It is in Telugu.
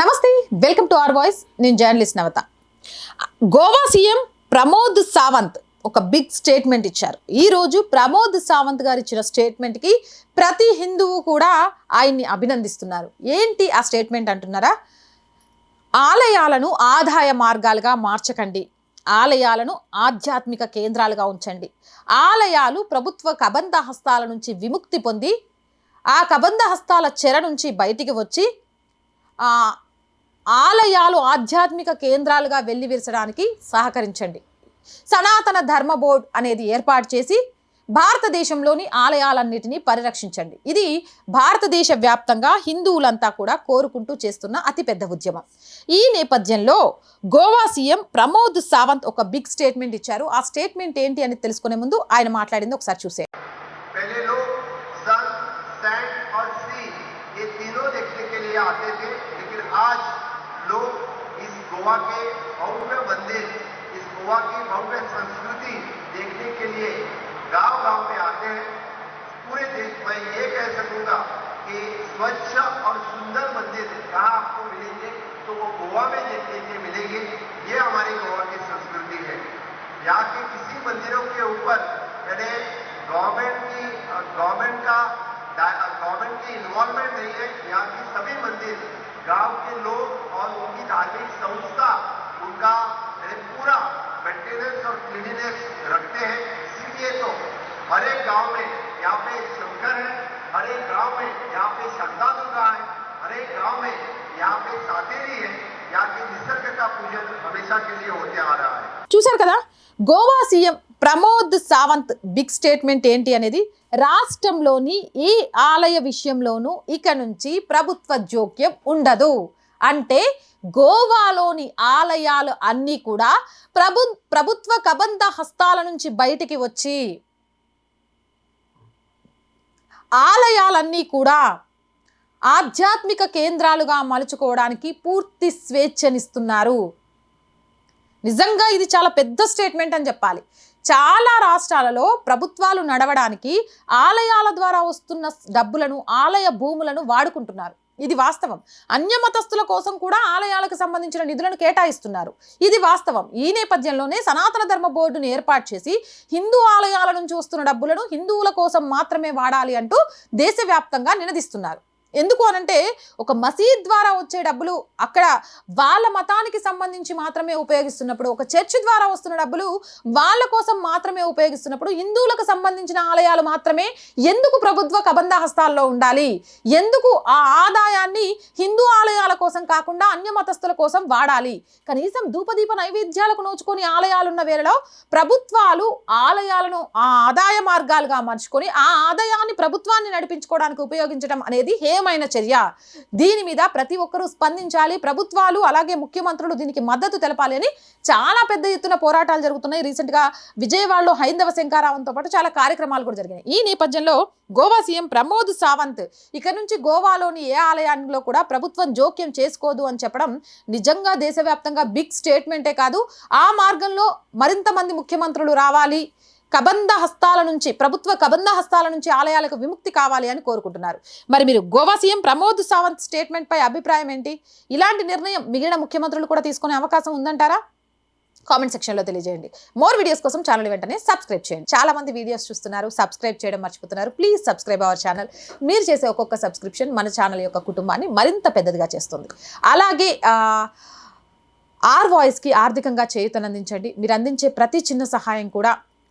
నమస్తే వెల్కమ్ టు ఆర్ వాయిస్. నేను జర్నలిస్ట్ నవత. గోవా సీఎం ప్రమోద్ సావంత్ ఒక బిగ్ స్టేట్మెంట్ ఇచ్చారు. ఈరోజు ప్రమోద్ సావంత్ గారు ఇచ్చిన స్టేట్మెంట్కి ప్రతి హిందువు కూడా ఆయన్ని అభినందిస్తున్నారు. ఏంటి ఆ స్టేట్మెంట్ అంటున్నారా? ఆలయాలను ఆదాయ మార్గాలుగా మార్చకండి. ఆలయాలను ఆధ్యాత్మిక కేంద్రాలుగా ఉంచండి. ఆలయాలు ప్రభుత్వ కబంధ హస్తాల నుంచి విముక్తి పొంది ఆ కబంధ హస్తాల చెర నుంచి బయటికి వచ్చి ఆలయాలు ఆధ్యాత్మిక కేంద్రాలుగా వెల్లివిరచడానికి సహకరించండి. సనాతన ధర్మ బోర్డ్ అనేది ఏర్పాటు చేసి భారతదేశంలోని ఆలయాలన్నిటినీ పరిరక్షించండి. ఇది భారతదేశ వ్యాప్తంగా హిందువులంతా కూడా కోరుకుంటూ చేస్తున్న అతిపెద్ద ఉద్యమం. ఈ నేపథ్యంలో గోవా సీఎం ప్రమోద్ సావంత్ ఒక బిగ్ స్టేట్మెంట్ ఇచ్చారు. ఆ స్టేట్మెంట్ ఏంటి అని తెలుసుకునే ముందు ఆయన మాట్లాడింది ఒకసారి చూసే आज लोग इस गोवा के भव्य मंदिर, इस गोवा की भव्य संस्कृति देखने के लिए गाँव गाँव में आते हैं। पूरे देश, में ये कह सकूँगा कि स्वच्छ और सुंदर मंदिर कहाँ आपको मिलेंगे तो वो गोवा में देखने के मिलेंगे। ये हमारी गोवा की संस्कृति है। यहाँ के किसी मंदिरों के ऊपर यानी गवर्नमेंट की गवर्नमेंट का गवर्नमेंट की इन्वॉल्वमेंट नहीं है। यहाँ की सभी मंदिर गांव के लोग और उनकी धार्मिक संस्था उनका यानी पूरा मेंटेनेंस और क्लीनिनेस रखते हैं इसीलिए तो हर एक गांव में यहाँ पे शंकर है हर एक गांव में यहाँ पे शारदा दुर्गा है हर एक गांव में यहाँ पे सातेरी है यहाँ के निसर्ग का पूजन हमेशा के लिए होते आ रहा है చూశారు కదా Goa CM Pramod Sawant big statement ఏంటి అనేది రాష్ట్రంలోని ఈ ఆలయ విషయంలోనూ ఇక నుంచి ప్రభుత్వ జోక్యం ఉండదు. అంటే గోవాలోని ఆలయాలు అన్నీ కూడా ప్రభు ప్రభుత్వ కబంధ హస్తాల నుంచి బయటికి వచ్చి ఆలయాలన్నీ కూడా ఆధ్యాత్మిక కేంద్రాలుగా మలుచుకోవడానికి పూర్తి స్వేచ్ఛనిస్తున్నారు. నిజంగా ఇది చాలా పెద్ద స్టేట్మెంట్ అని చెప్పాలి. చాలా రాష్ట్రాలలో ప్రభుత్వాలు నడవడానికి ఆలయాల ద్వారా వస్తున్న డబ్బులను ఆలయ భూములను వాడుకుంటున్నారు. ఇది వాస్తవం. అన్యమతస్థుల కోసం కూడా ఆలయాలకు సంబంధించిన నిధులను కేటాయిస్తున్నారు. ఇది వాస్తవం. ఈ నేపథ్యంలోనే సనాతన ధర్మ బోర్డును ఏర్పాటు చేసి హిందూ ఆలయాల నుంచి వస్తున్న డబ్బులను హిందువుల కోసం మాత్రమే వాడాలి అంటూ దేశవ్యాప్తంగా నినదిస్తున్నారు. ఎందుకు అనంటే ఒక మసీద్ ద్వారా వచ్చే డబ్బులు అక్కడ వాళ్ళ మతానికి సంబంధించి మాత్రమే ఉపయోగిస్తున్నప్పుడు ఒక చర్చ్ ద్వారా వస్తున్న డబ్బులు వాళ్ళ కోసం మాత్రమే ఉపయోగిస్తున్నప్పుడు హిందువులకు సంబంధించిన ఆలయాలు మాత్రమే ఎందుకు ప్రభుత్వ కబంధ హస్తాల్లో ఉండాలి? ఎందుకు ఆ ఆదాయాన్ని హిందూ ఆలయాల కోసం కాకుండా అన్య మతస్థుల కోసం వాడాలి? కనీసం ధూపదీప నైవేద్యాలకు నోచుకొని ఆలయాలున్న వేళలో ప్రభుత్వాలు ఆలయాలను ఆ ఆదాయ మార్గాలుగా మార్చుకొని ఆ ఆదాయాన్ని ప్రభుత్వాన్ని నడిపించుకోవడానికి ఉపయోగించడం అనేది హేమైన చర్య. దీని మీద ప్రతి ఒక్కరూ స్పందించాలి. ప్రభుత్వాలు అలాగే ముఖ్యమంత్రులు దీనికి మద్దతు తెలపాలి అని చాలా పెద్ద ఎత్తున పోరాటాలు జరుగుతున్నాయి. రీసెంట్గా విజయవాడలో హైందవ శంకారావంతో పాటు చాలా కార్యక్రమాలు కూడా జరిగాయి ఈ నేపథ్యంలో గోవా సీఎం ప్రమోద్ సావంత్ ఇక నుంచి గోవాలోని ఏ ఆలయాల్లో కూడా ప్రభుత్వం జోక్యం చేసుకోదు అని చెప్పడం నిజంగా దేశవ్యాప్తంగా బిగ్ స్టేట్మెంటే కాదు. ఆ మార్గంలో మరింత మంది ముఖ్యమంత్రులు రావాలి. కబంధ హస్తాల నుంచి ప్రభుత్వ కబంధ హస్తాల నుంచి ఆలయాలకు విముక్తి కావాలి అని కోరుకుంటున్నారు. మరి మీరు గోవా సీఎం ప్రమోద్ సావంత్ స్టేట్మెంట్ పై అభిప్రాయం ఏంటి? ఇలాంటి నిర్ణయం మిగిలిన ముఖ్యమంత్రులు కూడా తీసుకునే అవకాశం ఉందంటారా? కామెంట్ సెక్షన్లో తెలియజేయండి. మోర్ వీడియోస్ కోసం ఛానల్ వెంటనే సబ్స్క్రైబ్ చేయండి. చాలా మంది వీడియోస్ చూస్తున్నారు సబ్స్క్రైబ్ చేయడం మర్చిపోతున్నారు. Please subscribe our channel. మీరు చేసే ఒక్కొక్క సబ్స్క్రిప్షన్ మన ఛానల్ యొక్క కుటుంబాన్ని మరింత పెద్దదిగా చేస్తుంది. అలాగే ఆర్ వాయిస్కి ఆర్థికంగా చేయూతనందించండి. మీరు అందించే ప్రతి చిన్న సహాయం కూడా